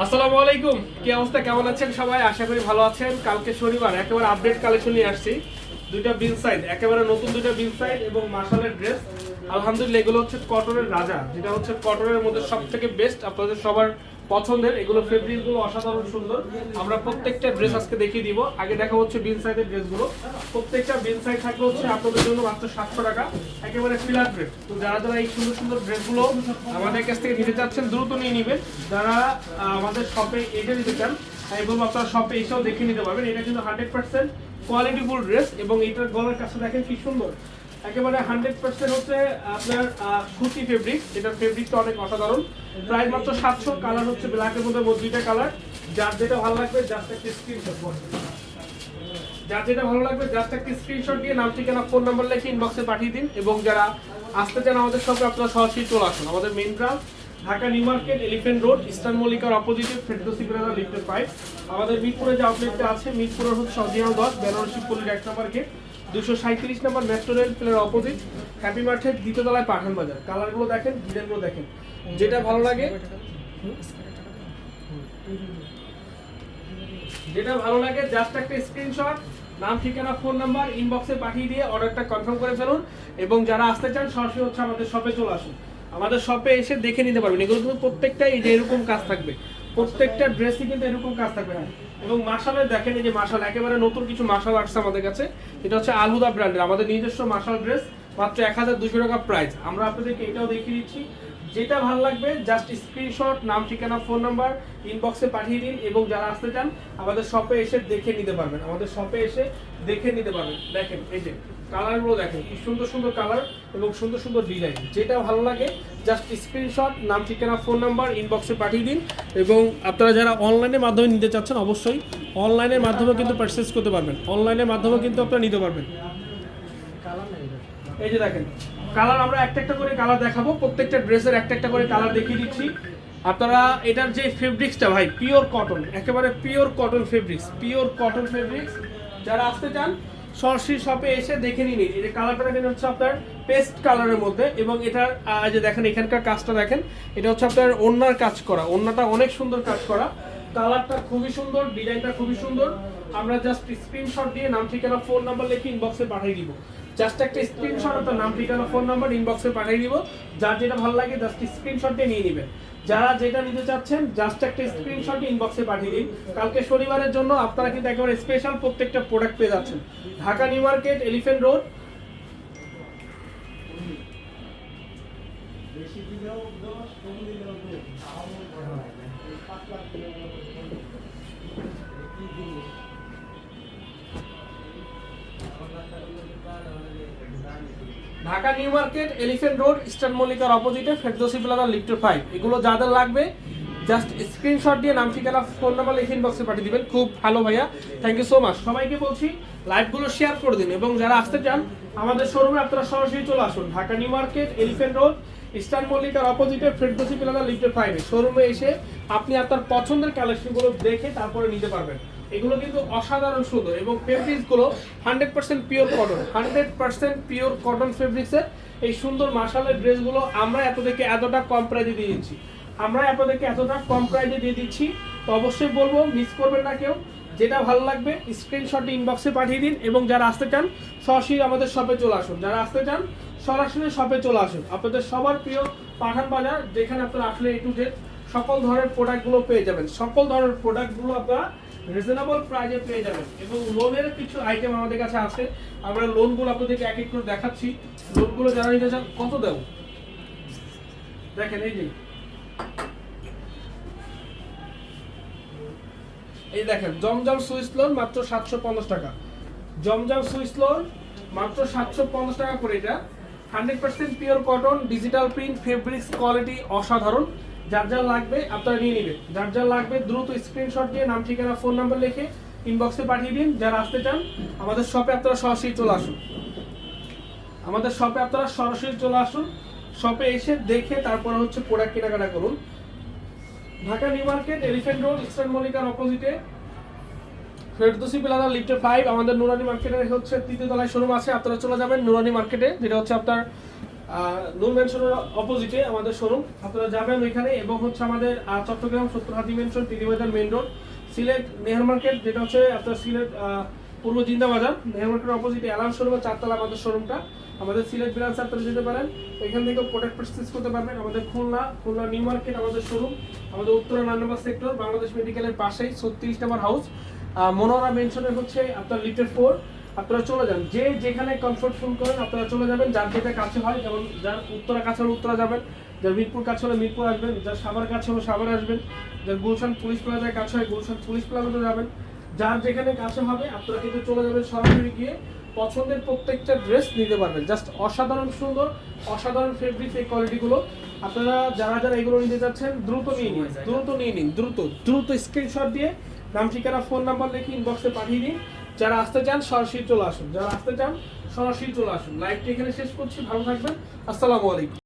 আসসালামু আলাইকুম। কি অবস্থা? কেমন আছেন সবাই? আশা করি ভালো আছেন। কালকে শনিবার, একেবারে আপডেট কালেকশন নিয়ে আসছি। দুইটা বিল সাইড একেবারে নতুন দুইটা বিল সাইড এবং মার্শালের ড্রেস আলহামদুলিল্লাহ, এগুলো হচ্ছে কটনের রাজা। যেটা হচ্ছে কটনের মধ্যে সব থেকে বেস্ট আপনাদের সবার পছন্দের, এগুলো ফেব্রিকগুলো অসাধারণ সুন্দর। আমরা প্রত্যেকটা ড্রেস আজকে দেখিয়ে দিব। আগে দেখা হচ্ছে বিল সাইডের ড্রেসগুলো প্রত্যেকটা বিল সাইড থাকবে হচ্ছে আপনাদের জন্য মাত্র সাতশো টাকা। একেবারে ফিলার ড্রেস তো যারা যারা এই সুন্দর সুন্দর ড্রেসগুলো আমাদের কাছ থেকে নিতে চাচ্ছেন, দ্রুত নিয়ে নেবেন। যারা আমাদের শপে এসে নিতে চান আমি বলব আপনারা শপে এসেও দেখে নিতে পারবেন। এটা কিন্তু হান্ড্রেড পার্সেন্ট কোয়ালিটিফুল ড্রেস এবং এটার গলার কাছে দেখেন কি সুন্দর। একেবারে হান্ড্রেড পার্সেন্ট হচ্ছে আপনার সুতি ফেব্রিক এটার ফেব্রিকটা অনেক অসাধারণ। প্রাইস মাত্র সাতশো কালার হচ্ছে ব্ল্যাকের মধ্যে দুইটা কালার যার যেটা ভালো লাগবে জাস্ট একটা স্ক্রিনশট যার যেটা ভালো লাগবে জাস্ট একটা স্ক্রিনশট দিয়ে নাম, ঠিকানা ফোন নাম্বার লিখে ইনবক্সে পাঠিয়ে দিন। এবং যারা আসতে চান আমাদের সঙ্গে আপনারা সরাসরি চলে আসুন। আমাদের main branch Dhaka new market elephant road eastern মল্লিকার অপোজিটে ফেরদোসি বেরাদা লিফটের পাইপ আমাদের মিরপুরে যে আউটলেটটা আছে, মিরপুরের হচ্ছে অরিজিনাল দশ বেনারসি পল্লীর এক নম্বর গেট দুশো সাঁত্রিশ number metro rail opposite happy দ্বিতীয় তলায় পাঠান বাজার। কালারগুলো দেখেন ডিজাইনগুলো দেখেন। যেটা ভালো লাগে যেটা ভালো লাগে জাস্ট একটা স্ক্রিনশট নাম, ঠিকানা ফোন নাম্বার ইনবক্সে পাঠিয়ে দিয়ে অর্ডারটা কনফার্ম করে ফেলুন এবং যারা আসতে চান, সরাসরি হচ্ছে আমাদের শপে চলে আসুন। আমাদের শপে এসে দেখে নিতে পারবেন। এগুলো কিন্তু প্রত্যেকটাই যে এরকম কাজ থাকবে। প্রত্যেকটা ড্রেসই কিন্তু এরকম কাজ থাকবে হ্যাঁ। এবং মার্শালের দেখেন এই যে মাশাল একেবারে নতুন কিছু মাশাল আসছে আমাদের কাছে। এটা হচ্ছে আলহুদা ব্র্যান্ডের আমাদের নিজস্ব মাশাল ড্রেস মাত্র এক হাজার দুশো টাকা প্রাইস আমরা আপনাদেরকে এটাও দেখিয়ে দিচ্ছি। যেটা ভালো লাগবে জাস্ট স্ক্রিনশট নাম ঠিকানা ফোন নাম্বার ইনবক্সে পাঠিয়ে দিন এবং যারা আসতে চান আমাদের শপে এসে দেখে নিতে পারবেন। আমাদের শপে এসে দেখে নিতে পারবেন। দেখেন এই যে কালারগুলো দেখেন কি সুন্দর সুন্দর কালার এবং সুন্দর সুন্দর ডিজাইন যেটা ভালো লাগে জাস্ট স্ক্রিনশট নাম ঠিকানা ফোন নাম্বার ইনবক্সে পাঠিয়ে দিন এবং আপনারা যারা অনলাইনের মাধ্যমে নিতে চাচ্ছেন অবশ্যই অনলাইনের মাধ্যমে কিন্তু পারচেস করতে পারবেন। অনলাইনের মাধ্যমে কিন্তু আপনারা নিতে পারবেন। এই যে দেখেন কালার আমরা একটা একটা করে কালার দেখাবো। প্রত্যেকটা ড্রেসের একটা একটা করে কালার দেখিয়ে দিচ্ছি। আপনারা এটার যে ফেব্রিক্সটা ভাই পিওর কটন একেবারে pure cotton fabrics pure cotton fabrics যারা আসতে চান, সরাসরি শপে এসে দেখে নিন এই যে কালারটা দেখেন হচ্ছে আপনার পেস্ট কালারের মধ্যে এবং এটার যে দেখেন এখানকার কাজটা দেখেন, এটা হচ্ছে আপনার ওন্নার কাজ করা, ওন্নাটা অনেক সুন্দর কাজ করা। কালারটা খুবই সুন্দর, ডিজাইনটা খুবই সুন্দর। আমরা জাস্ট স্ক্রিনশট দিয়ে নাম, ঠিকানা ফোন নাম্বার লিখে ইনবক্সে পাঠিয়ে দিব। জাস্ট একটা স্ক্রিনশট আপনার নাম, ঠিকানা ফোন নাম্বার ইনবক্সে পাঠিয়ে দিব। যার যেটা ভালো লাগে জাস্ট স্ক্রিনশট দিয়ে নিয়ে নেবেন। যারা যেটা নিতে চাচ্ছেন জাস্ট একটা স্ক্রিনশট ইনবক্সে পাঠিয়ে দিন। কালকে শনিবারের জন্য আপনারা কিন্তু একেবারে স্পেশাল প্রত্যেকটা প্রোডাক্ট পেয়ে যাচ্ছেন। Dhaka new market elephant road Dhaka new market, elephant road, eastern মল্লিকার অপোজিটে, ফেরদোসি প্লাজা লিফটের ফাইভ। এগুলো যাদের লাগবে জাস্ট স্ক্রিনশট দিয়ে নাম, ঠিকানা ফোন নাম্বার লিখে ইনবক্সে পাঠিয়ে দিবেন। খুব ভালো ভাইয়া। থ্যাংক ইউ সো মাচ সবাইকে বলছি লাইভগুলো শেয়ার করে দিন এবং যারা আসতে চান, আমাদের শোরুমে আপনারা সরাসরি চলে আসুন। Dhaka new market, elephant road, eastern মল্লিকার অপোজিটে, ফেরদোসি প্লাজা লিফটের ফাইভে। শোরুমে এসে আপনি আপনার পছন্দের কালেকশনগুলো দেখে তারপরে নিতে পারবেন। এগুলো কিন্তু অসাধারণ সুন্দর এবং ফেব্রিক্সগুলো hundred percent pure cotton hundred percent pure cotton ফেব্রিক্সের এই সুন্দর মার্শালের ড্রেসগুলো আমরা এতদেরকে এতটা কম প্রাইজে দিয়ে দিচ্ছি। আমরা আপনাদেরকে এতটা কম প্রাইজে দিয়ে দিচ্ছি, তো অবশ্যই বলব মিস করবেন না কেউ। যেটা ভালো লাগবে স্ক্রিনশট ইনবক্সে পাঠিয়ে দিন এবং যারা আসতে চান, সরাসরি আমাদের শপে চলে আসুন। যারা আসতে চান, সরাসরি শপে চলে আসুন। আপনাদের সবার প্রিয় পাঠান বাজার যেখানে আপনারা আসলে এ টু জেড সকল ধরনের প্রোডাক্টগুলো পেয়ে যাবেন। সকল ধরনের প্রোডাক্টগুলো আপনারা রিজনেবল প্রাইজে পেয়ে যাবেন। এবং লোনের কিছু আইটেম আমাদের কাছে আছে। আমরা লোনগুলো আপনাদেরকে এক এক করে দেখাচ্ছি। লোনগুলো যারা নিতে চান, কত দেব? দেখেন, এই যে। এই দেখেন, জমজম সুইস লোন মাত্র সাতশো পঞ্চাশ টাকা। জমজম সুইস লোন মাত্র সাতশো পঞ্চাশ টাকা করে এটা। Hundred percent pure cotton digital print fabrics quality অসাধারণ। যার যার লাগবে আপনারা নিয়ে নেবেন। যার যার লাগবে দ্রুত স্ক্রিনশট দিয়ে নাম, ঠিকানা ফোন নাম্বার লিখে ইনবক্সে পাঠিয়ে দিন। যারা আসতে চান, আমাদের শপে আপনারা সরাসরি চলে আসুন। আমাদের শপে আপনারা সরাসরি চলে আসুন। শপে এসে দেখে তারপর হচ্ছে প্রোডাক্ট কেনাকাটা করুন। Dhaka new market elephant road eastern মল্লিকার অপোজিটে ফেরদোসি প্লাজা লিফটে ফাইভ আমাদের নুরানি মার্কেটে হচ্ছে তৃতীয় তলায় শোরুম আছে। আপনারা চলে যাবেন নুরানি মার্কেটে, যেটা হচ্ছে আপনার নূর মেনশনের অপোজিটে আমাদের শোরুম আপনারা যাবেন ওইখানে এবং হচ্ছে আমাদের চট্টগ্রাম সত্তর হাতি mansion Tilibazar main road Sylhet Nehar market যেটা হচ্ছে আপনার সিলেট পূর্ব জিন্দাবাজার। নেহার মার্কেটের অপোজিটে অ্যালাম শোরুম চারতলা আমাদের শোরুমটা আমাদের সিলেট ব্রাঞ্চ আপনারা যেতে পারেন। ওইখান থেকে প্রোডাক্ট পারচেস করতে পারবেন। আমাদের খুলনা খুলনা নিউ মার্কেট আমাদের শোরুম আমাদের উত্তরা নয় সেক্টর বাংলাদেশ মেডিকেলের পাশেই ছত্রিশ নম্বর হাউস মনোরা মেনশনের হচ্ছে আপনার লিটার ফোর আপনারা চলে যান। যে যেখানে কমফোর্ট ফোন করেন আপনারা চলে যাবেন। যার যেটা কাছে হয় যেমন যার উত্তরা কাছে হলে উত্তরা যাবেন যার মিরপুর কাছে হলে মিরপুর আসবেন যার সাভার কাছে হলে সাভার আসবেন যার গুলশান পুলিশ প্লাজায় কাছে হয় গুলশান পুলিশ প্লাজাতে যাবেন। যার যেখানে কাছে হবে আপনারা কিন্তু চলে যাবেন সরাসরি গিয়ে। পছন্দের প্রত্যেকটা ড্রেস নিতে পারবেন। জাস্ট অসাধারণ সুন্দর অসাধারণ ফেব্রিক এই কোয়ালিটিগুলো আপনারা যারা যারা এগুলো নিতে যাচ্ছেন দ্রুত নিয়ে নিন দ্রুত নিয়ে নিন দ্রুত দ্রুত স্ক্রিনশট দিয়ে নাম ঠিকানা ফোন নাম্বার লিখে ইনবক্সে পাঠিয়ে দিন। যারা আসতে চান, সরাসরি চলে আসুন। যারা আসতে চান, সরাসরি চলে আসুন। লাইভটি এখানে শেষ করছি। ভালো থাকবেন। আসসালামু আলাইকুম।